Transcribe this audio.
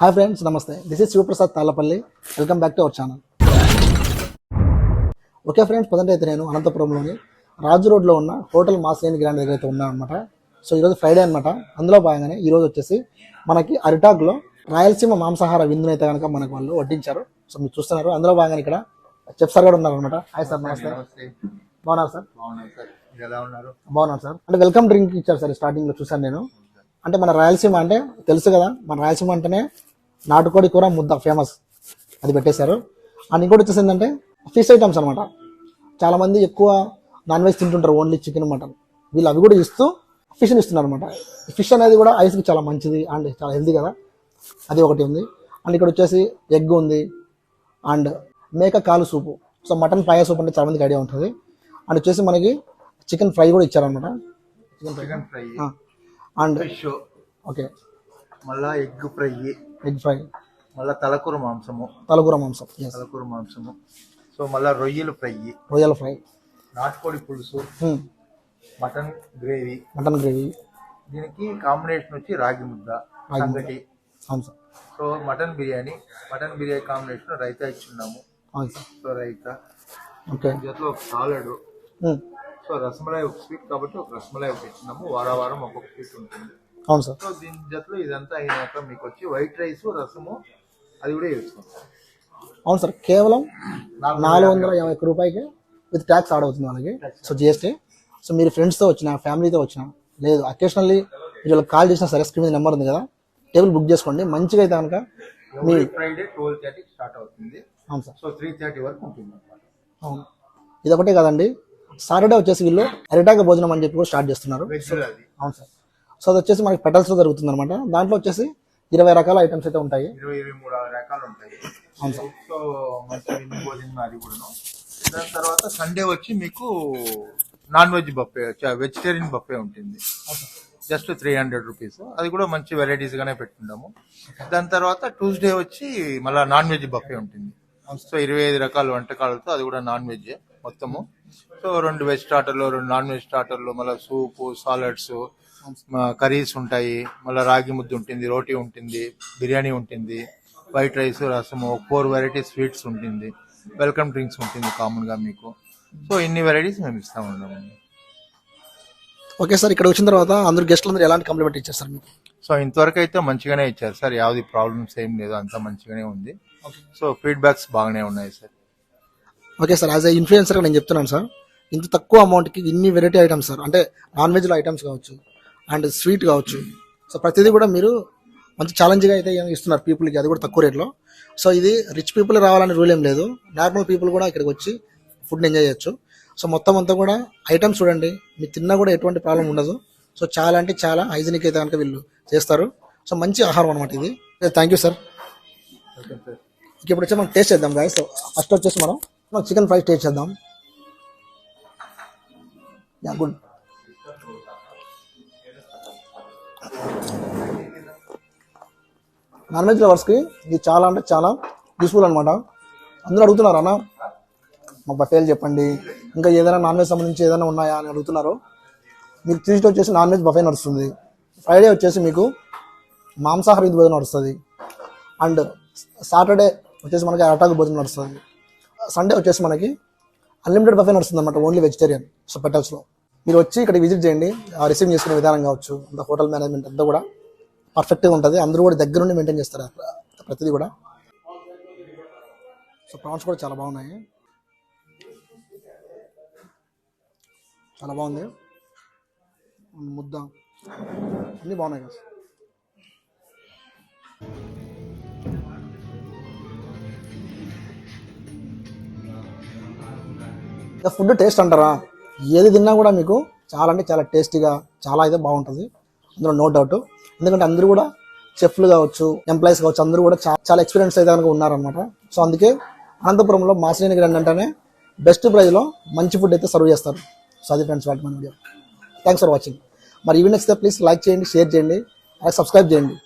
Hi friends namaste. This is Shivaprasad Tallapalli welcome back to our channel okay friends present అయితే నేను అనంతపురంలోని రాజు రోడ్లో ఉన్న hotel మాస్లేని grand దగ్గర అయితే ఉన్నాను అనమాట సో ఈరోజు ఫ్రైడే అనమాట అందులో భాగంగానే ఈరోజు వచ్చేసి మనకి అరిటాక్లో రాయలసీమ మాంసాహార విందుని అయితే కనుక మనకు వాళ్ళు వడ్డించారు. సో మీరు చూస్తున్నారు. అందులో భాగంగా ఇక్కడ చెఫ్ సార్ కూడా ఉన్నారు అనమాట హాయ్ సార్ నమస్తే. బాగున్నారు సార్ బాగున్నాను బాగున్నారు సార్ అంటే వెల్కమ్ డ్రింక్ ఇచ్చారు సార్ స్టార్టింగ్లో చూసాను నేను. అంటే మన రాయలసీమ అంటే తెలుసు కదా. మన రాయలసీమ అంటేనే నాటుకోడి కూర ముద్ద ఫేమస్ అది పెట్టేశారు. అండ్ ఇంకోటి వచ్చేసి ఏంటంటే ఫిష్ ఐటమ్స్ అనమాట చాలామంది ఎక్కువ నాన్ వెజ్ తింటుంటారు ఓన్లీ చికెన్ మటన్ వీళ్ళు అవి కూడా ఇస్తూ ఫిష్ని ఇస్తున్నారు అనమాట ఫిష్ అనేది కూడా ఐస్కి చాలా మంచిది అండ్ చాలా హెల్తీ కదా. అది ఒకటి ఉంది. అండ్ ఇక్కడ వచ్చేసి ఎగ్ ఉంది. అండ్ మేక కాలు soup. So mutton fry soup అంటే చాలా మందికి ఐడియా ఉంటుంది. అండ్ వచ్చేసి మనకి చికెన్ ఫ్రై కూడా ఇచ్చారనమాట చికెన్ ఫ్రై. And okay. మళ్ళా ఎగ్ ఫ్రై ఎగ్ ఫ్రై. మళ్ళా తలకూర మాంసము. తలకూర మాంసం తలకూర మాంసము. సో మళ్ళా రొయ్యలు ఫ్రై. రొయ్యల ఫ్రై. నాటుకోడి పులుసు. Mutton gravy. Mutton gravy. దీనికి కాంబినేషన్ వచ్చి రాగి ముద్ద. సంగటి. So mutton biryani mutton biryani combination raita ఇచ్చున్నాము. So raita. Okay. జతలో ఒక సాలడ్. సో రసమలై ఒక స్వీట్ కాబట్టి ఒక రసమలై ఒకటి ఇచ్చినాము వారం వారం ఒక్కొక్క స్వీట్ ఉంటుంది. అవును సార్. సో దీని జతలో ఇదంతా అయినాక మీకు వచ్చి వైట్ రైస్ రసము అది కూడా వేసుకుంటాం అవును సార్ కేవలం నాలుగు వందల యాభై ఒక్క రూపాయికి విత్ ట్యాక్స్ ఆడ్ అవుతుంది వాళ్ళకి. సో జిఎస్టీ సో మీరు ఫ్రెండ్స్తో వచ్చిన ఫ్యామిలీతో వచ్చిన లేదు అకేషనల్లీ మీరు వాళ్ళకి కాల్ చేసినా సరే స్క్రీన్ మీద నెంబర్ ఉంది కదా టేబుల్ బుక్ చేసుకోండి మంచిగా అయితే కనుక మీ ఫ్రైడే ట్వెల్వ్ థర్టీ స్టార్ట్ అవుతుంది. అవును సార్. సో త్రీ థర్టీ వరకు ఉంటుంది అవును. ఇదొకటే కదండి సాటర్డే వచ్చేసి వీళ్ళు అరిటాక భోజనం అని చెప్పి కూడా స్టార్ట్ చేస్తున్నారు. అవును సార్. సో అది వచ్చేసి మనకి పెటల్స్లో జరుగుతుంది అనమాట దాంట్లో వచ్చేసి ఇరవై రకాల ఐటమ్స్ అయితే ఉంటాయి. ఇరవై ఇరవై మూడు రకాలు ఉంటాయి. అవును సార్. సో అది కూడాను. దాని తర్వాత సండే వచ్చి మీకు non veg buffet vegetarian buffet ఉంటుంది. Just three hundred rupees. అది కూడా మంచి వెరైటీస్ గానే పెట్టుకుంటాము. దాని తర్వాత ట్యూస్డే వచ్చి మళ్ళీ నాన్ వెజ్ బఫే ఉంటుంది. సో ఇరవై ఐదు రకాల వంటకాలతో అది కూడా నాన్ వెజ్ మొత్తము. సో రెండు వెజ్ స్టార్టర్లు రెండు నాన్ వెజ్ స్టార్టర్లు మళ్ళీ సూపు సాలడ్స్ కర్రీస్ ఉంటాయి. మళ్ళీ రాగి ముద్ద ఉంటుంది రోటీ ఉంటుంది బిర్యానీ ఉంటుంది వైట్ రైస్ రసము ఫోర్ వెరైటీ స్వీట్స్ ఉంటుంది వెల్కమ్ డ్రింక్స్ ఉంటుంది కామన్గా మీకు. సో ఇన్ని వెరైటీస్ మేము ఇస్తా ఉన్నాము ఓకే సార్ ఇక్కడ వచ్చిన తర్వాత అందరు గెస్ట్లు అందరూ ఎలాంటి కంప్లిమెంట్ ఇచ్చారు సార్ మీకు? సో ఇంతవరకు అయితే మంచిగానే ఇచ్చారు సార్ యావది ప్రాబ్లమ్స్ ఏం లేదు అంతా మంచిగానే ఉంది. సో ఫీడ్బ్యాక్స్ బాగానే ఉన్నాయి sir. Okay sir as a ఇన్ఫ్లుయెన్సర్గా నేను చెప్తున్నాను సార్ ఇంత తక్కువ అమౌంట్కి ఇన్ని వెరైటీ ఐటమ్స్ సార్ అంటే నాన్ వెజ్లో ఐటమ్స్ కావచ్చు అండ్ స్వీట్ కావచ్చు. సో ప్రతిదీ కూడా మీరు మంచి ఛాలెంజ్గా అయితే ఇస్తున్నారు పీపుల్కి అది కూడా తక్కువ రేట్లో సో ఇది రిచ్ పీపుల్ రావాలని రూల్ ఏం లేదు. నార్మల్ పీపుల్ కూడా ఇక్కడికి వచ్చి ఫుడ్ని ఎంజాయ్ చేయొచ్చు. సో మొత్తం అంతా కూడా ఐటమ్స్ చూడండి మీరు తిన్నా కూడా ఎటువంటి ప్రాబ్లం ఉండదు. సో చాలా అంటే చాలా హైజీనిక్ అయితే కనుక వీళ్ళు చేస్తారు. సో మంచి ఆహారం అనమాట ఇది. Thank you sir okay sir ఇంక ఇప్పుడు వచ్చి మనం టేస్ట్ చేద్దాం గాయస్ ఫస్ట్ వచ్చేసి మనం మనం చికెన్ ఫ్రై టేస్ట్ చేద్దాం. యా గుడ్ నాన్ వెజ్ లవర్స్కి ఇది చాలా అంటే చాలా యూస్ఫుల్ అనమాట అందరూ అడుగుతున్నారు అన్న మా బఫేలు చెప్పండి. ఇంకా ఏదైనా నాన్ వెజ్ సంబంధించి ఏదైనా ఉన్నాయా? అని అడుగుతున్నారు. మీకు ట్యూస్డే వచ్చేసి నాన్ వెజ్ బఫే నడుస్తుంది. ఫ్రైడే వచ్చేసి మీకు మాంసాహార భోజనం నడుస్తుంది. అండ్ సాటర్డే వచ్చేసి మనకి అటాక్ భోజనం నడుస్తుంది. సండే వచ్చేసి మనకి అన్లిమిటెడ్ బఫే నడుస్తుంది అనమాట ఓన్లీ వెజిటేరియన్ సో పెట్టల్స్లో మీరు వచ్చి ఇక్కడ విజిట్ చేయండి ఆ రిసీవ్ చేసుకునే విధానం కావచ్చు అంత హోటల్ మేనేజ్మెంట్ అంతా కూడా పర్ఫెక్ట్గా ఉంటుంది. అందరూ కూడా దగ్గర నుండి మెయింటైన్ చేస్తారు ప్రతిదీ కూడా. సో ప్రాన్స్ కూడా చాలా బాగున్నాయి. చాలా బాగుంది. ముద్ద. అన్నీ బాగున్నాయి కదా ఇక ఫుడ్ టేస్ట్ అంటారా? ఏది తిన్నా కూడా మీకు చాలా అంటే చాలా టేస్టీగా చాలా అయితే బాగుంటుంది. అందులో నో డౌట్. ఎందుకంటే అందరూ కూడా చెఫ్లు కావచ్చు ఎంప్లాయీస్ కావచ్చు అందరూ కూడా చాలా ఎక్స్పీరియన్స్ అయితే కనుక ఉన్నారనమాట సో అందుకే అనంతపురంలో మాసినేని రండి అంటేనే బెస్ట్ ప్రైజ్లో మంచి ఫుడ్ అయితే సర్వ్ చేస్తారు. సో అది ఫ్రెండ్స్ వాటి మన వీడియో. థ్యాంక్స్ ఫర్ వాచింగ్ మరి ఈవెన్ నచ్చితే ప్లీజ్ లైక్ చేయండి షేర్ చేయండి అలాగే సబ్స్క్రైబ్ చేయండి.